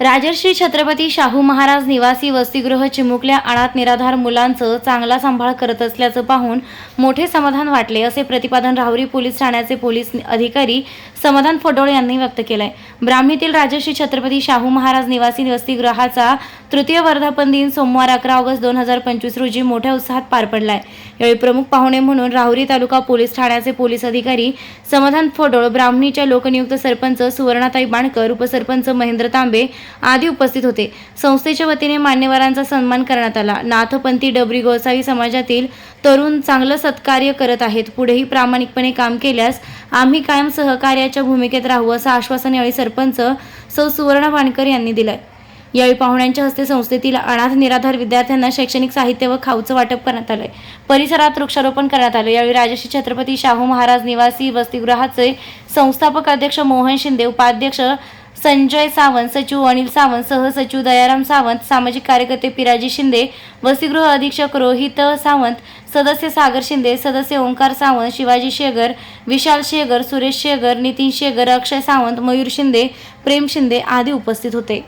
राजर्षी छत्रपती शाहू महाराज निवासी वसतिगृह चिमुकल्या अनाथ निराधार मुलांचं चांगला सांभाळ करत असल्याचं पाहून मोठे समाधान वाटले असे प्रतिपादन राहुरी पोलीस ठाण्याचे पोलीस अधिकारी समाधान फडोळे यांनी व्यक्त केलंय. ब्राह्मीतील राजश्री छत्रपती शाहू महाराज निवासी वसतिगृहाचा तृतीय वर्धापन दिन सोमवार अकरा ऑगस्ट दोन हजार पंचवीस रोजी मोठ्या उत्साहात पार पडलाय. यावेळी प्रमुख पाहुणे म्हणून राहुरी तालुका पोलीस ठाण्याचे पोलीस अधिकारी समाधान फोडोळ ब्राह्मणीच्या लोकनियुक्त सरपंच सुवर्णाताई बाणकर उपसरपंच महेंद्र तांबे आदी उपस्थित होते. संस्थेच्या वतीने मान्यवरांचा सन्मान करण्यात आला. नाथपंथी डबरी गोसावी समाजातील तरुण चांगलं सत्कार्य करत आहेत. पुढेही प्रामाणिकपणे काम केल्यास आम्ही कायम सहकार्य सहकार्याच्या भूमिकेत राहू असं आश्वासन यावेळी सरपंच सौ सुवर्ण वाणकर यांनी दिलंय. यावेळी पाहुण्यांच्या हस्ते संस्थेतील अनाथ निराधार विद्यार्थ्यांना शैक्षणिक साहित्य व खाऊचं वाटप करण्यात आलंय. परिसरात वृक्षारोपण करण्यात आलं यावेळी राजश्री छत्रपती शाहू महाराज निवासी वसतिगृहाचे संस्थापक अध्यक्ष मोहन शिंदे उपाध्यक्ष संजय सावंत सचिव अनिल सावंत सहसचिव दयाराम सावंत सामाजिक कार्यकर्ते पिराजी शिंदे वसतिगृह अधीक्षक रोहित सावंत सदस्य सागर शिंदे सदस्य ओंकार सावंत शिवाजी शेगर विशाल शेगर सुरेश शेगर नितीन शेगर अक्षय सावंत मयूर शिंदे प्रेम शिंदे आदी उपस्थित होते.